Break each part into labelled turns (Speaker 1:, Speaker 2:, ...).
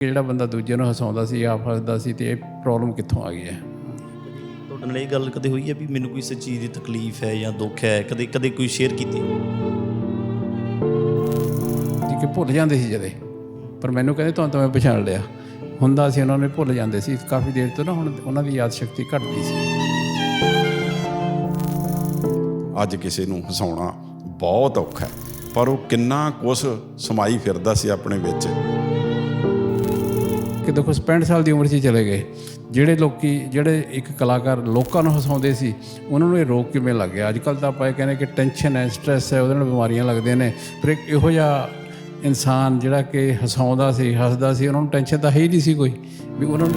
Speaker 1: ਕਿ ਜਿਹੜਾ ਬੰਦਾ ਦੂਜੇ ਨੂੰ ਹਸਾਉਂਦਾ ਸੀ ਆਪ ਹੱਸਦਾ ਸੀ ਤੇ ਇਹ ਪ੍ਰੋਬਲਮ ਕਿੱਥੋਂ ਆ ਗਈ ਹੈ?
Speaker 2: ਤੁਹਾਡੇ ਨਾਲ ਇਹ ਗੱਲ ਕਦੇ ਹੋਈ ਹੈ ਵੀ ਮੈਨੂੰ ਕੋਈ ਇਸ ਚੀਜ਼ ਦੀ ਤਕਲੀਫ ਹੈ ਜਾਂ ਦੁੱਖ ਹੈ? ਕਦੇ ਕਦੇ ਕੋਈ ਸ਼ੇਅਰ ਕੀਤੀ?
Speaker 1: ਜੀ ਕਿ ਭੁੱਲ ਜਾਂਦੇ ਸੀ ਜਦੇ। ਪਰ ਮੈਨੂੰ ਕਹਿੰਦੇ ਤੁਹਾਨੂੰ ਤਾਂ ਮੈਂ ਪਛਾਣ ਲਿਆ। ਹੁੰਦਾ ਸੀ ਉਹਨਾਂ ਨੇ ਭੁੱਲ ਜਾਂਦੇ ਸੀ। ਕਾਫੀ ਦੇਰ ਤੋਂ ਨਾ ਹੁਣ ਉਹਨਾਂ ਦੀ ਯਾਦ ਸ਼ਕਤੀ ਘਟਦੀ ਸੀ।
Speaker 3: ਅੱਜ ਕਿਸੇ ਨੂੰ ਹਸਾਉਣਾ ਬਹੁਤ ਔਖਾ ਹੈ। ਪਰ ਉਹ ਕਿੰਨਾ ਕੁਛ ਸਮਾਈ ਫਿਰਦਾ ਸੀ ਆਪਣੇ ਵਿੱਚ।
Speaker 1: ਕਿ ਦੇਖੋ 65 ਸਾਲ ਦੀ ਉਮਰ 'ਚ ਚਲੇ ਗਏ। ਜਿਹੜੇ ਲੋਕੀ, ਜਿਹੜੇ ਇੱਕ ਕਲਾਕਾਰ ਲੋਕਾਂ ਨੂੰ ਹਸਾਉਂਦੇ ਸੀ, ਉਹਨਾਂ ਨੂੰ ਇਹ ਰੋਗ ਕਿਵੇਂ ਲੱਗ ਗਿਆ? ਅੱਜ ਕੱਲ ਤਾਂ ਆਪਾਂ ਇਹ ਕਹਿੰਦੇ ਕਿ ਟੈਨਸ਼ਨ ਹੈ ਸਟ੍ਰੈਸ ਹੈ, ਉਹਦੇ ਨਾਲ ਬਿਮਾਰੀਆਂ ਲੱਗਦੀਆਂ ਨੇ। ਪਰ ਇੱਕ ਇਹੋ ਜਿਹਾ ਇਨਸਾਨ ਜਿਹੜਾ ਕਿ ਹਸਾਉਂਦਾ ਸੀ, ਹੱਸਦਾ ਸੀ, ਉਹਨਾਂ ਨੂੰ ਟੈਨਸ਼ਨ ਤਾਂ ਹੈ ਹੀ ਨਹੀਂ ਸੀ ਕੋਈ। ਵੀ ਉਹਨਾਂ ਨੂੰ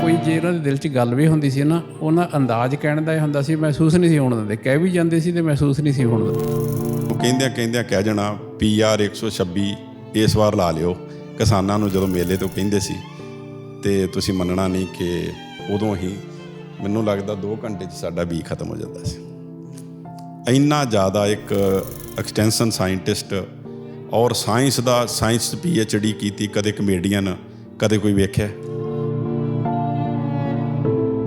Speaker 1: ਕੋਈ ਜੇ ਉਹਨਾਂ ਦੇ ਦਿਲ 'ਚ ਗੱਲ ਵੀ ਹੁੰਦੀ ਸੀ ਨਾ, ਉਹਨਾਂ ਅੰਦਾਜ਼ ਕਹਿਣ ਦਾ ਇਹ ਹੁੰਦਾ ਸੀ, ਮਹਿਸੂਸ ਨਹੀਂ ਸੀ ਹੋਣ ਦਿੰਦੇ। ਕਹਿ ਵੀ ਜਾਂਦੇ ਸੀ ਤੇ ਮਹਿਸੂਸ ਨਹੀਂ ਸੀ ਹੋਣ ਦਿੰਦੇ।
Speaker 3: ਉਹ ਕਹਿੰਦਿਆਂ ਕਹਿੰਦਿਆਂ ਕਹਿ ਜਾਣਾ ਪੀਆਰ 126 ਇਸ ਵਾਰ ਲਾ ਲਿਓ। ਕਿਸਾਨਾਂ ਨੂੰ ਜਦੋਂ ਮੇਲੇ ਤੋਂ ਕਹਿੰਦੇ ਸੀ ਤੇ ਤੁਸੀਂ ਮੰਨਣਾ ਨਹੀਂ ਕਿ ਉਦੋਂ ਹੀ ਮੈਨੂੰ ਲੱਗਦਾ 2 ਘੰਟੇ 'ਚ ਸਾਡਾ ਬੀ ਖਤਮ ਹੋ ਜਾਂਦਾ ਸੀ। ਇੰਨਾ ਜ਼ਿਆਦਾ ਇੱਕ ਐਕਸਟੈਂਸ਼ਨ ਸਾਇੰਟਿਸਟ ਔਰ ਸਾਇੰਸ ਦਾ ਸਾਇੰਸ ਡੀ ਕੀਤੀ, ਕਦੇ ਕਮੇਡੀਅਨ ਕਦੇ ਕੋਈ ਵੇਖਿਆ।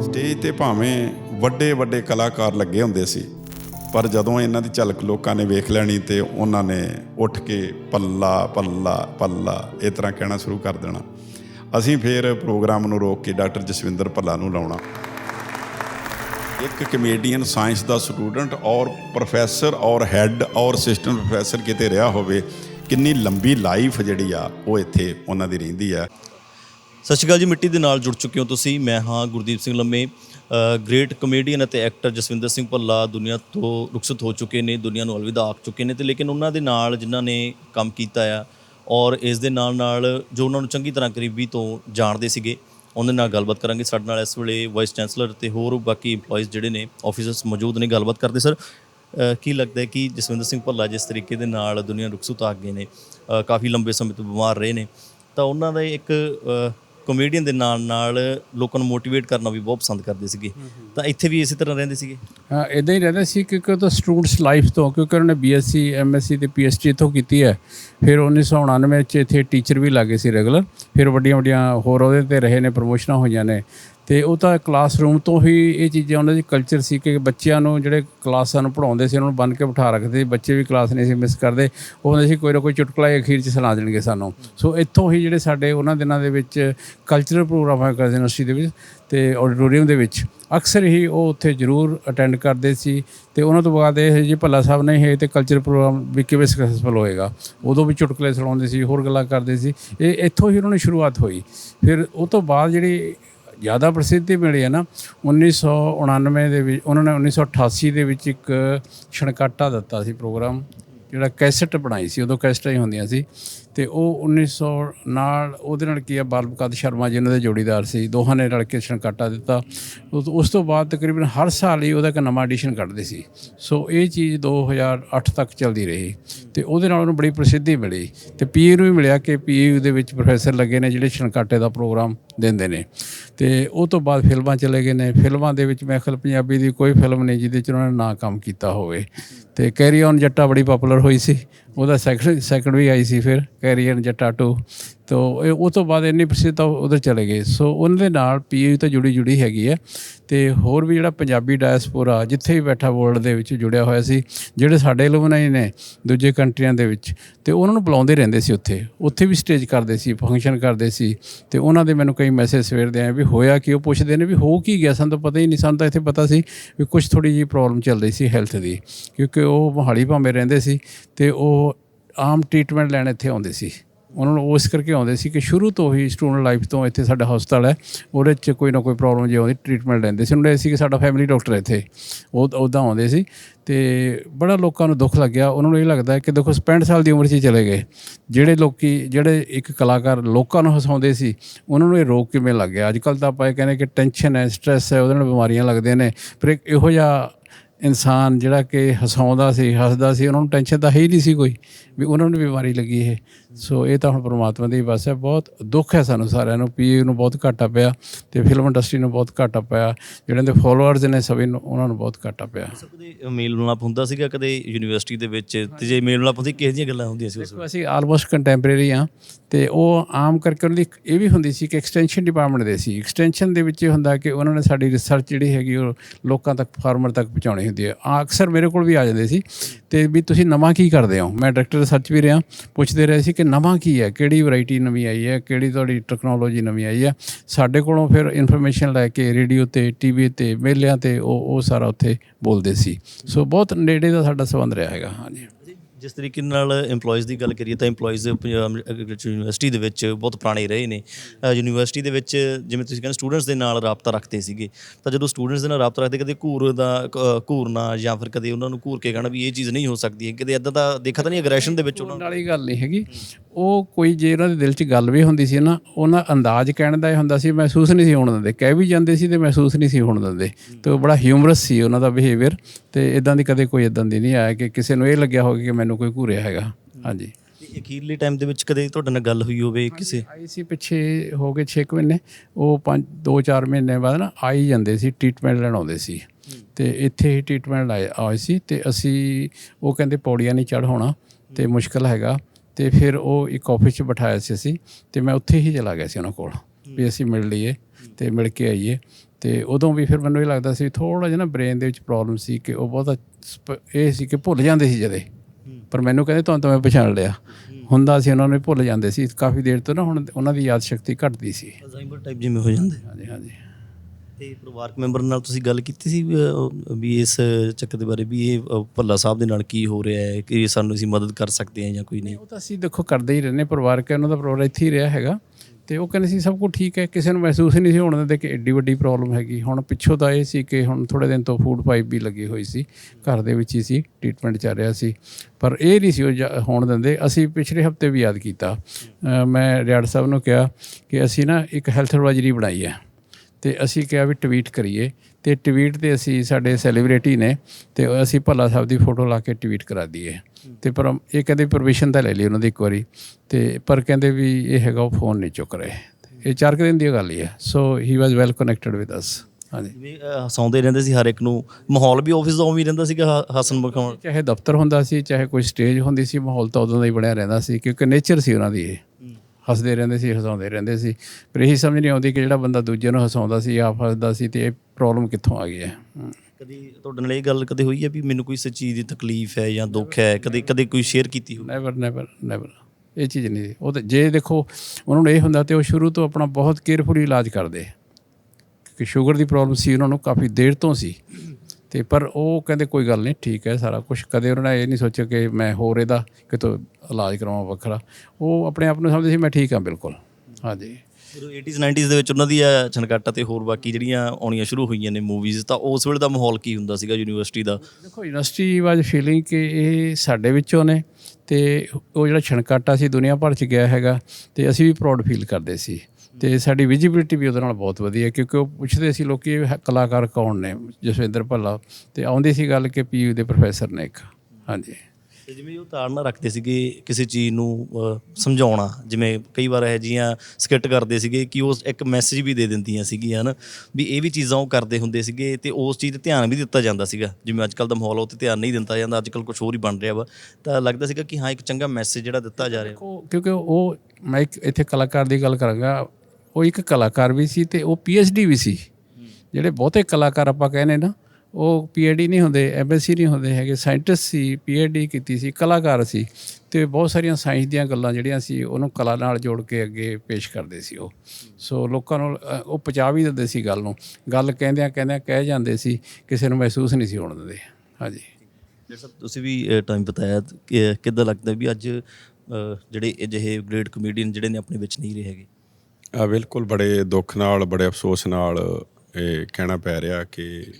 Speaker 3: ਸਟੇਜ ਤੇ ਭਾਵੇਂ ਵੱਡੇ ਵੱਡੇ ਕਲਾਕਾਰ ਲੱਗੇ ਹੁੰਦੇ ਸੀ, ਪਰ ਜਦੋਂ ਇਹਨਾਂ ਦੀ ਝਲਕ ਲੋਕਾਂ ਨੇ ਵੇਖ ਲੈਣੀ ਤੇ ਉਹਨਾਂ ਨੇ ਉੱਠ ਕੇ ਪੱਲਾ ਪੱਲਾ ਪੱਲਾ, ਇਹ ਤਰ੍ਹਾਂ ਕਹਿਣਾ ਸ਼ੁਰੂ ਕਰ ਦੇਣਾ। ਅਸੀਂ ਫੇਰ ਪ੍ਰੋਗਰਾਮ ਨੂੰ ਰੋਕ ਕੇ ਡਾਕਟਰ ਜਸਵਿੰਦਰ ਭੱਲਾ ਨੂੰ ਲਾਉਣਾ। ਇੱਕ ਕਮੇਡੀਅਨ ਸਾਇੰਸ ਦਾ ਸਟੂਡੈਂਟ ਔਰ ਪ੍ਰੋਫੈਸਰ ਔਰ ਹੈੱਡ ਔਰ ਅਸਿਸਟੈਂਟ ਪ੍ਰੋਫੈਸਰ ਕਿਤੇ ਰਿਹਾ ਹੋਵੇ, ਕਿੰਨੀ ਲੰਬੀ ਲਾਈਫ ਜਿਹੜੀ ਆ, ਉਹ ਇੱਥੇ ਉਹਨਾਂ ਦੀ ਰਹਿੰਦੀ ਆ।
Speaker 2: ਸਤਿ ਸ਼੍ਰੀ ਅਕਾਲ ਜੀ, ਮਿੱਟੀ ਦੇ ਨਾਲ ਜੁੜ ਚੁੱਕੇ ਹੋ ਤੁਸੀਂ। ਮੈਂ ਹਾਂ ਗੁਰਦੀਪ ਸਿੰਘ ਲੰਮੇ। ਗ੍ਰੇਟ ਕਮੇਡੀਅਨ ਅਤੇ ਐਕਟਰ ਜਸਵਿੰਦਰ ਸਿੰਘ ਭੱਲਾ ਦੁਨੀਆ ਤੋਂ ਰੁਖਸਤ ਹੋ ਚੁੱਕੇ ਨੇ, ਦੁਨੀਆ ਨੂੰ ਅਲਵਿਦਾ ਆਖ ਚੁੱਕੇ ਨੇ ਤੇ ਲੇਕਿਨ ਉਹਨਾਂ ਦੇ ਨਾਲ ਜਿਨ੍ਹਾਂ ਨੇ ਕੰਮ ਕੀਤਾ ਆ ਔਰ ਇਸ ਦੇ ਨਾਲ ਨਾਲ ਜੋ ਉਹਨਾਂ ਨੂੰ ਚੰਗੀ ਤਰ੍ਹਾਂ ਕਰੀਬੀ ਤੋਂ ਜਾਣਦੇ ਸੀਗੇ, ਉਹਨਾਂ ਨਾਲ ਗੱਲਬਾਤ ਕਰਾਂਗੇ। ਸਾਡੇ ਨਾਲ ਇਸ ਵੇਲੇ ਵਾਈਸ ਚਾਂਸਲਰ ਤੇ ਹੋਰ ਬਾਕੀ EMPLOYEES ਜਿਹੜੇ ਨੇ ਆਫੀਸਰਸ ਮੌਜੂਦ ਨੇ, ਗੱਲਬਾਤ ਕਰਦੇ। ਸਰ ਕੀ ਲੱਗਦਾ ਹੈ ਕਿ ਜਸਵਿੰਦਰ ਸਿੰਘ ਭੱਲਾ ਜਿਸ ਤਰੀਕੇ ਦੇ ਨਾਲ ਦੁਨੀਆ ਰੁਖਸਤ ਆ ਗਏ ਨੇ ਕਾਫੀ ਲੰਬੇ ਸਮੇਂ ਤੋਂ ਬਿਮਾਰ ਰਹੇ ਨੇ, ਤਾਂ ਉਹਨਾਂ ਦਾ ਇੱਕ ਕਮੇਡੀਅਨ ਦੇ ਨਾਲ ਨਾਲ ਲੋਕਾਂ ਨੂੰ ਮੋਟੀਵੇਟ ਕਰਨਾ ਵੀ ਬਹੁਤ ਪਸੰਦ ਕਰਦੇ ਸੀਗੇ। ਤਾਂ ਇੱਥੇ ਵੀ ਇਸੇ ਤਰ੍ਹਾਂ ਰਹਿੰਦੇ ਸੀਗੇ?
Speaker 1: ਹਾਂ ਇਦਾਂ ਹੀ ਰਹਿੰਦੇ ਸੀ ਕਿਉਂਕਿ ਉਹ ਤਾਂ ਸਟੂਡੈਂਟਸ ਲਾਈਫ ਤੋਂ, ਕਿਉਂਕਿ ਉਹਨਾਂ ਨੇ ਬੀਐਸਸੀ ਐਮਐਸਸੀ ਤੇ ਪੀਐਚਡੀ ਇੱਥੋਂ ਕੀਤੀ ਹੈ। ਫਿਰ 1999 ਚ ਇੱਥੇ ਟੀਚਰ ਵੀ ਲੱਗੇ ਸੀ ਰੈਗੂਲਰ ਫਿਰ ਵੱਡੀਆਂ ਵੱਡੀਆਂ ਹੋਰ ਉਹਦੇ ਤੇ ਰਹੇ ਨੇ ਪ੍ਰਮੋਸ਼ਨਾਂ ਹੋਈਆਂ ਨੇ ਤੇ ਉਹ ਤਾਂ ਕਲਾਸਰੂਮ ਤੋਂ ਹੀ ਇਹ ਚੀਜ਼ਾਂ ਉਹਨਾਂ ਦੀ ਕਲਚਰ ਸੀ ਕਿ ਬੱਚਿਆਂ ਨੂੰ ਜਿਹੜੇ ਕਲਾਸਾਂ ਨੂੰ ਪੜਾਉਂਦੇ ਸੀ, ਉਹਨਾਂ ਨੂੰ ਬੰਨ ਕੇ ਬਿਠਾ ਰੱਖਦੇ ਸੀ ਬੱਚੇ ਵੀ ਕਲਾਸ ਨਹੀਂ ਸੀ ਮਿਸ ਕਰਦੇ, ਉਹ ਹੁੰਦੇ ਸੀ, ਕੋਈ ਨਾ ਕੋਈ ਚੁਟਕਲਾ ਅਖੀਰ 'ਚ ਸੁਣਾ ਦੇਣਗੇ ਸਾਨੂੰ। ਸੋ ਇੱਥੋਂ ਹੀ ਜਿਹੜੇ ਸਾਡੇ ਉਹਨਾਂ ਦਿਨਾਂ ਦੇ ਵਿੱਚ ਕਲਚਰਲ ਪ੍ਰੋਗਰਾਮ ਹੋਇਆ ਕਰਦੇ ਯੂਨੀਵਰਸਿਟੀ ਦੇ ਵਿੱਚ ਤੇ ਆਡੀਟੋਰੀਅਮ ਦੇ ਵਿੱਚ। ਅਕਸਰ ਹੀ ਉਹ ਉੱਥੇ ਜ਼ਰੂਰ ਅਟੈਂਡ ਕਰਦੇ ਸੀ ਤੇ ਉਹਨਾਂ ਤੋਂ ਬਾਅਦ ਇਹ ਜੀ ਭੱਲਾ ਸਾਹਿਬ ਨੇ ਇਹ ਤੇ ਕਲਚਰ ਪ੍ਰੋਗਰਾਮ ਵੀ ਕਿਵੇਂ ਸਕਸੈਸਫੁਲ ਹੋਏਗਾ। ਉਦੋਂ ਵੀ ਚੁਟਕਲੇ ਸੁਣਾਉਂਦੇ ਸੀ, ਹੋਰ ਗੱਲਾਂ ਕਰਦੇ ਸੀ। ਇਹ ਇੱਥੋਂ ਹੀ ਉਹਨਾਂ ਦੀ ਸ਼ੁਰੂਆਤ ਹੋਈ। ਫਿਰ ਉਹ ਤੋਂ ਬਾਅਦ ਜਿਹੜੀ ਜ਼ਿਆਦਾ ਪ੍ਰਸਿੱਧੀ ਮਿਲੀ ਹੈ ਨਾ 1999 ਦੇ ਵਿੱਚ, ਉਹਨਾਂ ਨੇ 1988 ਦੇ ਵਿੱਚ ਇੱਕ ਛਣਕਾਟਾ ਦਿੱਤਾ ਸੀ ਪ੍ਰੋਗਰਾਮ, ਜਿਹੜਾ ਕੈਸਟ ਬਣਾਈ ਸੀ, ਉਦੋਂ ਕੈਸਟਾਂ ਹੀ ਹੁੰਦੀਆਂ ਸੀ, ਤੇ ਉਹ 1900 ਨਾਲ ਉਹਦੇ ਨਾਲ ਕੀ ਆ, ਬਾਲਬਕਾਦ ਸ਼ਰਮਾ ਜੀ ਉਹਨਾਂ ਦੇ ਜੋੜੀਦਾਰ ਸੀ, ਦੋਹਾਂ ਨੇ ਰਲ ਕੇ ਛਣਕਾਟਾ ਦਿੱਤਾ, ਉਸ ਉਸ ਤੋਂ ਬਾਅਦ ਤਕਰੀਬਨ ਹਰ ਸਾਲ ਹੀ ਉਹਦਾ ਇੱਕ ਨਵਾਂ ਐਡੀਸ਼ਨ ਕੱਢਦੇ ਸੀ, ਸੋ ਇਹ ਚੀਜ਼ 2008 ਤੱਕ ਚੱਲਦੀ ਰਹੀ, ਤੇ ਉਹਦੇ ਨਾਲ ਉਹਨੂੰ ਬੜੀ ਪ੍ਰਸਿੱਧੀ ਮਿਲੀ, ਤੇ ਪੀਏ ਨੂੰ ਵੀ ਮਿਲਿਆ ਕਿ ਪੀਏ ਦੇ ਵਿੱਚ ਪ੍ਰੋਫੈਸਰ ਲੱਗੇ ਨੇ ਜਿਹੜੇ ਛਣਕਾਟੇ ਦਾ ਪ੍ਰੋਗਰਾਮ ਦਿੰਦੇ ਨੇ। ਤੇ ਉਹ ਤੋਂ ਬਾਅਦ ਫਿਲਮਾਂ ਚਲੇ ਗਏ ਨੇ। ਫਿਲਮਾਂ ਦੇ ਵਿੱਚ ਮੈਂ ਖਿਆਲ ਪੰਜਾਬੀ ਦੀ ਕੋਈ ਫਿਲਮ ਨਹੀਂ ਜਿਹਦੇ ਚ ਉਹਨਾਂ ਨੇ ਨਾ ਕੰਮ ਕੀਤਾ ਹੋਵੇ। ਤੇ ਕੈਰੀ ਔਨ ਜੱਟਾ ਬੜੀ ਪਪੂਲਰ ਹੋਈ ਸੀ। ਉਹਦਾ ਸੈਕੰਡ ਸੈਕੰਡ ਵੀ ਆਈ ਸੀ ਫਿਰ। ਕੈਰੀ ਔਨ ਜੱਟਾ 2 ਤੋ ਇਹ ਉਹ ਤੋਂ ਬਾਅਦ ਇੰਨੀ ਪ੍ਰਸਿੱਧਤਾ ਉਧਰ ਚਲੇ ਗਏ। ਸੋ ਉਹਨਾਂ ਦੇ ਨਾਲ ਪੀਏ ਤਾਂ ਜੁੜੀ ਜੁੜੀ ਹੈਗੀ ਹੈ ਤੇ ਹੋਰ ਵੀ ਜਿਹੜਾ ਪੰਜਾਬੀ ਡਾਇਸਪੋਰਾ ਜਿੱਥੇ ਵੀ ਬੈਠਾ ਵਰਲਡ ਦੇ ਵਿੱਚ ਜੁੜਿਆ ਹੋਇਆ ਸੀ, ਜਿਹੜੇ ਸਾਡੇ ਐਲੂਮਨਾਈ ਨੇ ਦੂਜੇ ਕੰਟਰੀਆਂ ਦੇ ਵਿੱਚ, ਤੇ ਉਹਨਾਂ ਨੂੰ ਬੁਲਾਉਂਦੇ ਰਹਿੰਦੇ ਸੀ ਉੱਥੇ। ਉੱਥੇ ਵੀ ਸਟੇਜ ਕਰਦੇ ਸੀ ਫੰਕਸ਼ਨ ਕਰਦੇ ਸੀ ਤੇ ਉਹਨਾਂ ਦੇ ਮੈਨੂੰ ਕਈ ਮੈਸੇਜ ਸਵੇਰ ਦੇ ਆਏ ਵੀ ਹੋਇਆ ਕਿ, ਉਹ ਪੁੱਛਦੇ ਨੇ ਵੀ ਹੋ ਕੀ ਗਿਆ? ਸਾਨੂੰ ਤਾਂ ਪਤਾ ਹੀ ਨਹੀਂ, ਸਾਨੂੰ ਤਾਂ ਇੱਥੇ ਪਤਾ ਸੀ ਵੀ ਕੁਝ ਥੋੜੀ ਜੀ ਪ੍ਰੋਬਲਮ ਚੱਲ ਰਹੀ ਸੀ ਹੈਲਥ ਦੀ, ਕਿਉਂਕਿ ਉਹ ਮੋਹਾਲੀ ਭਾਵੇਂ ਰਹਿੰਦੇ ਸੀ ਤੇ ਉਹ ਆਮ ਟ੍ਰੀਟਮੈਂਟ ਲੈਣ ਇੱਥੇ ਆਉਂਦੇ ਸੀ। ਉਹਨਾਂ ਨੂੰ ਉਸ ਕਰਕੇ ਆਉਂਦੇ ਸੀ ਕਿ ਸ਼ੁਰੂ ਤੋਂ ਹੀ ਸਟੂਡੈਂਟ ਲਾਈਫ ਤੋਂ ਇੱਥੇ ਸਾਡਾ ਹਸਪਤਾਲ ਹੈ। ਉਹਦੇ 'ਚ ਕੋਈ ਨਾ ਕੋਈ ਪ੍ਰੋਬਲਮ ਜੇ ਆਉਂਦੀ ਟ੍ਰੀਟਮੈਂਟ ਲੈਂਦੇ ਸੀ। ਉਹਨਾਂ ਦੇ ਸੀ ਕਿ ਸਾਡਾ ਫੈਮਿਲੀ ਡਾਕਟਰ ਇੱਥੇ। ਉਹ ਉੱਦਾਂ ਆਉਂਦੇ ਸੀ। ਤੇ ਬੜਾ ਲੋਕਾਂ ਨੂੰ ਦੁੱਖ ਲੱਗਿਆ। ਉਹਨਾਂ ਨੂੰ ਇਹ ਲੱਗਦਾ ਕਿ ਦੇਖੋ 65 ਸਾਲ ਦੀ ਉਮਰ 'ਚ ਹੀ ਚਲੇ ਗਏ। ਜਿਹੜੇ ਲੋਕੀ, ਜਿਹੜੇ ਇੱਕ ਕਲਾਕਾਰ ਲੋਕਾਂ ਨੂੰ ਹਸਾਉਂਦੇ ਸੀ, ਉਹਨਾਂ ਨੂੰ ਇਹ ਰੋਗ ਕਿਵੇਂ ਲੱਗ ਗਿਆ? ਅੱਜ ਕੱਲ ਤਾਂ ਆਪਾਂ ਇਹ ਕਹਿੰਦੇ ਕਿ ਟੈਨਸ਼ਨ ਹੈ ਸਟ੍ਰੈਸ ਹੈ, ਉਹਦੇ ਨਾਲ ਬਿਮਾਰੀਆਂ ਲੱਗਦੀਆਂ ਨੇ। ਪਰ ਇੱਕ ਇਹੋ ਜਿਹਾ ਇਨਸਾਨ ਜਿਹੜਾ ਕਿ ਹਸਾਉਂਦਾ ਸੀ ਹੱਸਦਾ ਸੀ ਉਹਨਾਂ ਨੂੰ ਟੈਨਸ਼ਨ ਤਾਂ ਹੈ ਹੀ ਨਹੀਂ ਸੀ ਕੋਈ ਵੀ ਉਹਨਾਂ ਨੂੰ ਬਿਮਾਰੀ ਲੱਗੀ ਇਹ। ਸੋ ਇਹ ਤਾਂ ਹੁਣ ਪ੍ਰਮਾਤਮਾ ਦੀ ਬਸ ਹੈ ਬਹੁਤ ਦੁੱਖ ਹੈ ਸਾਨੂੰ ਸਾਰਿਆਂ ਨੂੰ ਪੀਏ ਨੂੰ ਬਹੁਤ ਘਾਟਾ ਪਿਆ ਤੇ ਫਿਲਮ ਇੰਡਸਟਰੀ ਨੂੰ ਬਹੁਤ ਘਾਟਾ ਪਿਆ ਜਿਹੜੇ ਦੇ ਫਾਲੋਅਰਸ ਨੇ ਸਭੀ ਨੂੰ ਉਹਨਾਂ ਨੂੰ ਬਹੁਤ ਘਾਟਾ ਪਿਆ।
Speaker 2: ਕਦੇ ਮੇਲ ਮਿਲਾਪ ਹੁੰਦਾ ਸੀਗਾ ਕਦੇ ਯੂਨੀਵਰਸਿਟੀ ਦੇ ਵਿੱਚ ਤੇ ਜੇ ਮੇਲ ਮਿਲਾਪ ਹੁੰਦੀ ਕਿਹੋ ਜਿਹੀਆਂ ਗੱਲਾਂ ਹੁੰਦੀਆਂ ਸੀ ਉਸ ਵੇਲੇ
Speaker 1: ਅਸੀਂ ਆਲਮੋਸਟ ਕੰਟੈਂਪਰੇਰੀ ਆ ਤੇ ਉਹ ਆਮ ਕਰਕੇ ਉਹਨਾਂ ਦੀ ਇਹ ਵੀ ਹੁੰਦੀ ਸੀ ਕਿ ਐਕਸਟੈਂਸ਼ਨ ਡਿਪਾਰਟਮੈਂਟ ਦੇ ਸੀ। ਐਕਸਟੈਂਸ਼ਨ ਦੇ ਵਿੱਚ ਇਹ ਹੁੰਦਾ ਕਿ ਉਹਨਾਂ ਨੇ ਸਾਡੀ ਰਿਸਰਚ ਜਿਹੜੀ ਹੈਗੀ ਉਹ ਲੋਕਾਂ ਤੱਕ ਫਾਰਮਰ ਤੱਕ ਪਹੁੰਚਾਉਣੀ ਹੁੰਦੀ ਹੈ। ਆ ਅਕਸਰ ਮੇਰੇ ਕੋਲ ਵੀ ਆ ਜਾਂਦੇ ਸੀ ਤੇ ਵੀ ਤੁਸੀਂ ਨਵਾਂ ਕੀ ਕਰਦੇ ਹੋ? ਮੈਂ ਡਾਇਰੈਕਟਰ ਰਿਸਰਚ ਵੀ ਰਿਹਾ, ਪੁੱਛਦੇ ਰਹੇ ਸੀ ਕਿ ਨਵਾਂ ਕੀ ਹੈ? ਕਿਹੜੀ ਵੈਰਾਈਟੀ ਨਵੀਂ ਆਈ ਹੈ? ਕਿਹੜੀ ਤੁਹਾਡੀ ਟੈਕਨੋਲੋਜੀ ਨਵੀਂ ਆਈ ਹੈ? ਸਾਡੇ ਕੋਲੋਂ ਫਿਰ ਇਨਫੋਰਮੇਸ਼ਨ ਲੈ ਕੇ ਰੇਡੀਓ ਤੇ ਟੀਵੀ ਤੇ, ਮੇਲਿਆਂ ਤੇ ਉਹ ਉਹ ਸਾਰਾ ਉੱਥੇ ਬੋਲਦੇ ਸੀ। ਸੋ ਬਹੁਤ ਨੇੜੇ ਦਾ ਸਾਡਾ ਸੰਬੰਧ ਰਿਹਾ ਹੈਗਾ। ਹਾਂਜੀ।
Speaker 2: ਜਿਸ ਤਰੀਕੇ ਨਾਲ EMPLOYEES ਦੀ ਗੱਲ ਕਰੀਏ ਤਾਂ EMPLOYEES ਪੰਜਾਬ ਐਗਰੀਕਲਚਰ ਯੂਨੀਵਰਸਿਟੀ ਦੇ ਵਿੱਚ ਬਹੁਤ ਪੁਰਾਣੇ ਰਹੇ ਨੇ। ਯੂਨੀਵਰਸਿਟੀ ਦੇ ਵਿੱਚ ਜਿਵੇਂ ਤੁਸੀਂ ਕਹਿੰਦੇ ਸਟੂਡੈਂਟਸ ਦੇ ਨਾਲ ਰਾਬਤਾ ਰੱਖਦੇ ਸੀਗੇ। ਤਾਂ ਜਦੋਂ ਸਟੂਡੈਂਟਸ ਦੇ ਨਾਲ ਰਾਬਤਾ ਰੱਖਦੇ, ਕਦੇ ਘੂਰ ਦਾ ਘੂਰਨਾ ਜਾਂ ਫਿਰ ਕਦੇ ਉਹਨਾਂ ਨੂੰ ਘੂਰ ਕੇ ਕਹਿਣਾ ਵੀ ਇਹ ਚੀਜ਼ ਨਹੀਂ ਹੋ ਸਕਦੀ ਹੈ ਕਦੇ ਇਦਾਂ ਦਾ ਦੇਖਾ ਤਾਂ ਨਹੀਂ ਐਗਰੈਸ਼ਨ ਦੇ ਵਿੱਚ ਉਹਨਾਂ
Speaker 1: ਨਾਲ ਵਾਲੀ ਗੱਲ ਨਹੀਂ ਹੈਗੀ। ਉਹ ਕੋਈ ਜੇ ਉਹਨਾਂ ਦੇ ਦਿਲ 'ਚ ਗੱਲ ਵੀ ਹੁੰਦੀ ਸੀ ਨਾ ਉਹਨਾਂ ਅੰਦਾਜ਼ ਕਹਿਣ ਦਾ ਇਹ ਹੁੰਦਾ ਸੀ ਮਹਿਸੂਸ ਨਹੀਂ ਸੀ ਹੋਣ ਦਿੰਦੇ। ਕਹਿ ਵੀ ਜਾਂਦੇ ਸੀ ਤੇ ਮਹਿਸੂਸ ਨਹੀਂ ਸੀ ਹੋਣ ਦਿੰਦੇ। ਤੇ ਉਹ ਬੜਾ ਹਿਊਮਰਸ ਸੀ ਉਹਨਾਂ ਦਾ ਬਿਹੇਵੀਅਰ ਤੇ ਇਦਾਂ ਦੀ ਕਦੇ ਕੋਈ ਇਦਾਂ ਦੀ ਨਹੀਂ ਆਇਆ ਕਿ ਕਿਸੇ ਨੂੰ ਇਹ ਲੱਗਿਆ ਹੋਵੇ ਕਿ ਮੈਨੂੰ ਕੋਈ ਘੂਰਿਆ ਹੈਗਾ। ਹਾਂਜੀ।
Speaker 2: ਅਖੀਰਲੇ ਟਾਈਮ ਦੇ ਵਿੱਚ ਕਦੇ ਤੁਹਾਡੇ ਨਾਲ ਗੱਲ ਹੋਈ ਹੋਵੇ ਕਿਸੇ?
Speaker 1: ਆਈ ਸੀ ਪਿੱਛੇ ਹੋ ਗਏ 6 ਮਹੀਨੇ। ਉਹ 5 2-4 ਮਹੀਨੇ ਬਾਅਦ ਨਾ ਆ ਹੀ ਜਾਂਦੇ ਸੀ ਟ੍ਰੀਟਮੈਂਟ ਲੈਣ ਆਉਂਦੇ ਸੀ। ਤੇ ਇੱਥੇ ਹੀ ਟ੍ਰੀਟਮੈਂਟ ਲਾਏ ਆਏ ਸੀ ਤੇ ਅਸੀਂ ਉਹ ਕਹਿੰਦੇ ਪੌੜੀਆਂ ਨਹੀਂ ਚੜ੍ਹ ਹੋਣਾ ਤੇ ਮੁਸ਼ਕਲ ਹੈਗਾ। ਤੇ ਫਿਰ ਉਹ ਇੱਕ ਆਫਿਸ 'ਚ ਬਿਠਾਇਆ ਸੀ ਅਸੀਂ ਤੇ ਮੈਂ ਉੱਥੇ ਹੀ ਚਲਾ ਗਿਆ ਸੀ ਉਹਨਾਂ ਕੋਲ ਵੀ ਅਸੀਂ ਮਿਲ ਲਈਏ ਤੇ ਮਿਲ ਕੇ ਆਈਏ ਤੇ ਉਦੋਂ ਵੀ ਫਿਰ ਮੈਨੂੰ ਇਹ ਲੱਗਦਾ ਸੀ ਥੋੜਾ ਜਿਹਾ ਨਾ ਬ੍ਰੇਨ ਦੇ ਵਿੱਚ ਪ੍ਰੋਬਲਮ ਸੀ ਕਿ ਉਹ ਬਹੁਤਾ ਇਹ ਸੀ ਕਿ ਭੁੱਲ ਜਾਂਦੇ ਸੀ ਜਦੇ। ਪਰ ਮੈਨੂੰ ਕਹਿੰਦੇ ਤੁਹਾਨੂੰ ਤਾਂ ਮੈਂ ਪਛਾਣ ਲਿਆ। ਹੁੰਦਾ ਸੀ ਉਹਨਾਂ ਨੂੰ ਭੁੱਲ ਜਾਂਦੇ ਸੀ। ਕਾਫੀ ਦੇਰ ਤੋਂ ਨਾ ਹੁਣ ਉਹਨਾਂ ਦੀ ਯਾਦ ਸ਼ਕਤੀ ਘਟਦੀ ਸੀ।
Speaker 2: ਅਲਜ਼ਾਈਮਰ ਟਾਈਪ ਜਿਵੇਂ ਹੋ ਜਾਂਦੇ।
Speaker 1: ਹਾਂਜੀ ਹਾਂਜੀ।
Speaker 2: ਤੇ ਪਰਿਵਾਰਕ ਮੈਂਬਰ ਨਾਲ ਤੁਸੀਂ ਗੱਲ ਕੀਤੀ ਸੀ ਵੀ, ਅਹ, ਵੀ ਇਸ ਚੱਕਰ ਦੇ ਬਾਰੇ ਵੀ ਇਹ ਅਹ, ਭੱਲਾ ਸਾਹਿਬ ਦੇ ਨਾਲ ਕੀ ਹੋ ਰਿਹਾ ਹੈ ਕਿ ਸਾਨੂੰ ਅਸੀਂ ਮਦਦ ਕਰ ਸਕਦੇ ਹਾਂ ਜਾਂ ਕੋਈ ਨਹੀਂ
Speaker 1: ਉਹ ਤਾਂ ਅਸੀਂ ਦੇਖੋ ਕਰਦੇ ਹੀ ਰਹਿੰਦੇ ਪਰਿਵਾਰਕ ਹੈ, ਉਹਨਾਂ ਦਾ ਪਰਿਵਾਰ ਇੱਥੇ ਹੀ ਰਿਹਾ ਹੈਗਾ। ਤੇ ਉਹ ਕਹਿੰਦੇ ਸੀ ਸਭ ਕੁਝ ਠੀਕ ਹੈ ਕਿਸੇ ਨੂੰ ਮਹਿਸੂਸ ਹੀ ਨਹੀਂ ਸੀ ਹੋਣ ਦਿੰਦੇ ਕਿ ਐਡੀ ਵੱਡੀ ਪ੍ਰੋਬਲਮ ਹੈਗੀ। ਹੁਣ ਪਿੱਛੋਂ ਤਾਂ ਇਹ ਸੀ ਕਿ ਹੁਣ ਥੋੜੇ ਦਿਨ ਤੋਂ ਫੂਡ ਪਾਈਪ ਵੀ ਲੱਗੀ ਹੋਈ ਸੀ ਘਰ ਦੇ ਵਿੱਚ ਹੀ ਸੀ ਟ੍ਰੀਟਮੈਂਟ ਚੱਲ ਰਿਹਾ ਸੀ। ਪਰ ਇਹ ਨਹੀਂ ਸੀ ਉਹ ਜਾ- ਹੋਣ ਦਿੰਦੇ ਅਸੀਂ ਪਿਛਲੇ ਹਫ਼ਤੇ ਵੀ ਯਾਦ ਕੀਤਾ। ਮੈਂ ਰਿਆੜ ਸਾਹਿਬ ਨੂੰ ਕਿਹਾ ਕਿ ਅਸੀਂ ਨਾ ਇੱਕ ਹੈਲਥ ਐਡਵਾਈਜ਼ਰੀ ਬਣਾਈ ਹੈ। ਤੇ ਅਸੀਂ ਕਿਹਾ ਵੀ ਟਵੀਟ ਕਰੀਏ ਤੇ ਟਵੀਟ ਤੇ ਅਸੀਂ ਸਾਡੇ ਸੈਲੀਬ੍ਰਿਟੀ ਨੇ ਤੇ ਅਸੀਂ ਭੱਲਾ ਸਾਹਿਬ ਦੀ ਫੋਟੋ ਲਾ ਕੇ ਟਵੀਟ ਕਰਾ ਦਈਏ। ਤੇ ਪਰ ਇਹ ਕਹਿੰਦੇ ਪਰਮਿਸ਼ਨ ਤਾਂ ਲੈ ਲਈ ਉਹਨਾਂ ਦੀ ਇੱਕ ਵਾਰੀ। ਤੇ ਪਰ ਕਹਿੰਦੇ ਵੀ ਇਹ ਹੈਗਾ ਉਹ ਫੋਨ ਨਹੀਂ ਚੁੱਕ ਰਹੇ। ਇਹ ਚਾਰ ਕੁ ਦਿਨ ਦੀ ਗੱਲ ਹੀ ਹੈ। So he was well connected with us ਹਾਂਜੀ।
Speaker 2: ਹਸਾਉਂਦੇ ਰਹਿੰਦੇ ਸੀ ਹਰ ਇੱਕ ਨੂੰ। ਮਾਹੌਲ ਵੀ ਆਫਿਸ ਦਾ ਉਵੇਂ ਰਹਿੰਦਾ ਸੀਗਾ ਹ- ਹੱਸਣ ਮਖਾਉਣ
Speaker 1: ਚਾਹੇ ਦਫ਼ਤਰ ਹੁੰਦਾ ਸੀ ਚਾਹੇ ਕੋਈ ਸਟੇਜ ਹੁੰਦੀ ਸੀ ਮਾਹੌਲ ਤਾਂ ਉਦੋਂ ਦਾ ਹੀ ਬਣਿਆ ਰਹਿੰਦਾ ਸੀ ਕਿਉਂਕਿ ਨੇਚਰ ਸੀ ਉਹਨਾਂ ਦੀ ਇਹ। ਹੱਸਦੇ ਰਹਿੰਦੇ ਸੀ ਹਸਾਉਂਦੇ ਰਹਿੰਦੇ ਸੀ। ਪਰ ਇਹੀ ਸਮਝ ਨਹੀਂ ਆਉਂਦੀ ਕਿ ਜਿਹੜਾ ਬੰਦਾ ਦੂਜੇ ਨੂੰ ਹਸਾਉਂਦਾ ਸੀ ਆਪ ਹੱਸਦਾ ਸੀ ਤੇ ਇਹ ਪ੍ਰੋਬਲਮ ਕਿੱਥੋਂ ਆ ਗਈ ਹੈ।
Speaker 2: ਕਦੀ ਤੁਹਾਡੇ ਨਾਲ ਇਹ ਗੱਲ ਕਦੇ ਹੋਈ ਹੈ ਵੀ ਮੈਨੂੰ ਕੋਈ ਇਸ ਚੀਜ਼ ਦੀ ਤਕਲੀਫ ਹੈ ਜਾਂ ਦੁੱਖ ਹੈ? ਕਦੇ ਕਦੇ ਕੋਈ ਸ਼ੇਅਰ ਕੀਤੀ ਹੋਵੇ?
Speaker 1: ਨੈਵਰ ਨੈਵਰ ਨੈਵਰ ਇਹ ਚੀਜ਼ ਨਹੀਂ। ਉਹ ਤੇ ਜੇ ਦੇਖੋ ਉਹਨਾਂ ਨੂੰ ਇਹ ਹੁੰਦਾ ਤੇ ਉਹ ਸ਼ੁਰੂ ਤੋਂ ਆਪਣਾ ਬਹੁਤ ਕੇਅਰਫੁਲੀ ਇਲਾਜ ਕਰਦੇ। ਕਿ ਸ਼ੂਗਰ ਦੀ ਪ੍ਰੋਬਲਮ ਸੀ ਉਹਨਾਂ ਨੂੰ ਕਾਫੀ ਦੇਰ ਤੋਂ ਸੀ। ਤੇ ਪਰ ਉਹ ਕਹਿੰਦੇ ਕੋਈ ਗੱਲ ਨਹੀਂ ਠੀਕ ਹੈ ਸਾਰਾ ਕੁਝ ਕਦੇ ਉਹਨਾਂ ਨੇ ਇਹ ਨਹੀਂ ਸੋਚਿਆ ਕਿ ਮੈਂ ਹੋਰ ਇਹਦਾ ਕਿਤੋਂ ਇਲਾਜ ਕਰਾਵਾਂ ਵੱਖਰਾ। ਉਹ ਆਪਣੇ ਆਪ ਨੂੰ ਸਮਝਦੇ ਸੀ ਮੈਂ ਠੀਕ ਹਾਂ ਬਿਲਕੁਲ। ਹਾਂਜੀ।
Speaker 2: ਜਦੋਂ 80s 90s ਦੇ ਵਿੱਚ ਉਹਨਾਂ ਦੀ ਇਹ ਛਣਕਾਟਾ ਤੇ ਹੋਰ ਬਾਕੀ ਜਿਹੜੀਆਂ ਆਉਣੀਆਂ ਸ਼ੁਰੂ ਹੋਈਆਂ ਨੇ ਮੂਵੀਜ਼ ਤਾਂ ਉਸ ਵੇਲੇ ਦਾ ਮਾਹੌਲ ਕੀ ਹੁੰਦਾ ਸੀਗਾ ਯੂਨੀਵਰਸਿਟੀ ਦਾ?
Speaker 1: ਦੇਖੋ ਯੂਨੀਵਰਸਿਟੀ ਵਾਜ ਫੀਲਿੰਗ ਕਿ ਇਹ ਸਾਡੇ ਵਿੱਚੋਂ ਨੇ ਤੇ ਉਹ ਜਿਹੜਾ ਛਣਕਾਟਾ ਸੀ ਦੁਨੀਆ ਭਰ ਚ ਗਿਆ ਹੈਗਾ ਤੇ ਅਸੀਂ ਵੀ ਪ੍ਰਾਊਡ ਫੀਲ ਕਰਦੇ ਸੀ। ਤੇ ਸਾਡੀ ਵਿਜੀਬਿਲਟੀ ਵੀ ਉਹਦੇ ਨਾਲ ਬਹੁਤ ਵਧੀਆ ਕਿਉਂਕਿ ਉਹ ਪੁੱਛਦੇ ਸੀ ਲੋਕੀ ਕਲਾਕਾਰ ਕੌਣ ਨੇ? ਜਸਵਿੰਦਰ ਭੱਲਾ। ਤੇ ਆਉਂਦੀ ਸੀ ਗੱਲ ਕਿ ਪੀਯੂ ਦੇ ਪ੍ਰੋਫੈਸਰ ਨੇ ਇੱਕ। ਹਾਂਜੀ।
Speaker 2: ਤੇ ਜਿਵੇਂ ਉਹ ਤਾੜਨਾ ਰੱਖਦੇ ਸੀਗੇ ਕਿਸੇ ਚੀਜ਼ ਨੂੰ ਸਮਝਾਉਣਾ ਜਿਵੇਂ ਕਈ ਵਾਰ ਇਹ ਜੀਆਂ ਸਕਿੱਟ ਕਰਦੇ ਸੀਗੇ ਕਿ ਉਹ ਇੱਕ ਮੈਸੇਜ ਵੀ ਦੇ ਦਿੰਦੀਆਂ ਸੀਗੀਆਂ ਹਨ? ਵੀ ਇਹ ਵੀ ਚੀਜ਼ਾਂ ਉਹ ਕਰਦੇ ਹੁੰਦੇ ਸੀਗੇ ਤੇ ਉਸ ਚੀਜ਼ ਤੇ ਧਿਆਨ ਵੀ ਦਿੱਤਾ ਜਾਂਦਾ ਸੀਗਾ। ਜਿਵੇਂ ਅੱਜ ਕੱਲ ਦਾ ਮਾਹੌਲ ਉਹ ਤੇ ਧਿਆਨ ਨਹੀਂ ਦਿੱਤਾ ਜਾਂਦਾ ਅੱਜ ਕੱਲ ਕੁਝ ਹੋਰ ਹੀ ਬਣ ਰਿਹਾ ਵਾ। ਤਾਂ ਲੱਗਦਾ ਸੀਗਾ ਕਿ ਹਾਂ ਇੱਕ ਚੰਗਾ ਮੈਸੇਜ ਜਿਹੜਾ ਦਿੱਤਾ ਜਾ ਰਿਹਾ।
Speaker 1: ਕਿਉਂਕਿ ਉਹ ਮੈਂ ਇੱਕ ਇੱਥੇ ਕਲਾਕਾਰ ਦੀ ਗੱਲ ਕਰਾਂਗਾ ਉਹ ਇੱਕ ਕਲਾਕਾਰ ਵੀ ਸੀ ਤੇ ਉਹ ਡੀ ਵੀ ਸੀ। ਜਿਹੜੇ ਬਹੁਤੇ ਕਲਾਕਾਰ ਆਪਾਂ ਕਹਿੰਦੇ ਨਾ, ਉਹ ਡੀ ਨਹੀਂ ਹੁੰਦੇ ਐਮਐਸਸੀ ਨਹੀਂ ਹੁੰਦੇ ਹੈਗੇ ਸਾਇੰਟਿਸਟ ਸੀ ਡੀ ਕੀਤੀ ਸੀ, ਕਲਾਕਾਰ ਸੀ ਤੇ ਬਹੁਤ ਸਾਰੀਆਂ ਸਾਇੰਸ ਦੀਆਂ ਗੱਲਾਂ ਜਿਹੜੀਆਂ ਸੀ, ਉਹਨੂੰ ਕਲਾ ਨਾਲ ਜੋੜ ਕੇ ਅੱਗੇ ਪੇਸ਼ ਕਰਦੇ ਸੀ ਉਹ। ਸੋ ਲੋਕਾਂ ਨੂੰ ਉਹ ਪਹੁੰਚਾ ਵੀ ਦਿੰਦੇ ਸੀ ਗੱਲ ਨੂੰ। ਗੱਲ ਕਹਿੰਦਿਆਂ ਕਹਿੰਦਿਆਂ ਕਹਿ ਜਾਂਦੇ ਸੀ, ਕਿਸੇ ਨੂੰ ਮਹਿਸੂਸ ਨਹੀਂ ਸੀ ਹੋਣ ਦਿੰਦੇ। ਹਾਂਜੀ।
Speaker 2: ਡਾਕਟਰ ਸਾਹਿਬ ਤੁਸੀਂ ਵੀ ਟਾਈਮ ਬਤਾਇਆ, ਕਿ, ਕਿੱਦਾਂ ਲੱਗਦਾ ਵੀ ਅੱਜ ਜਿਹੜੇ ਅਜਿਹੇ ਗ੍ਰੇਟ ਕਮੇਡੀਅਨ ਜਿਹੜੇ ਨੇ ਆਪਣੇ ਵਿੱਚ ਨਹੀਂ ਰਹੇ ਹੈਗੇ?
Speaker 3: ਬਿਲਕੁਲ ਬੜੇ ਦੁੱਖ ਨਾਲ, ਬੜੇ ਅਫਸੋਸ ਨਾਲ ਇਹ ਕਹਿਣਾ ਪੈ ਰਿਹਾ ਕਿ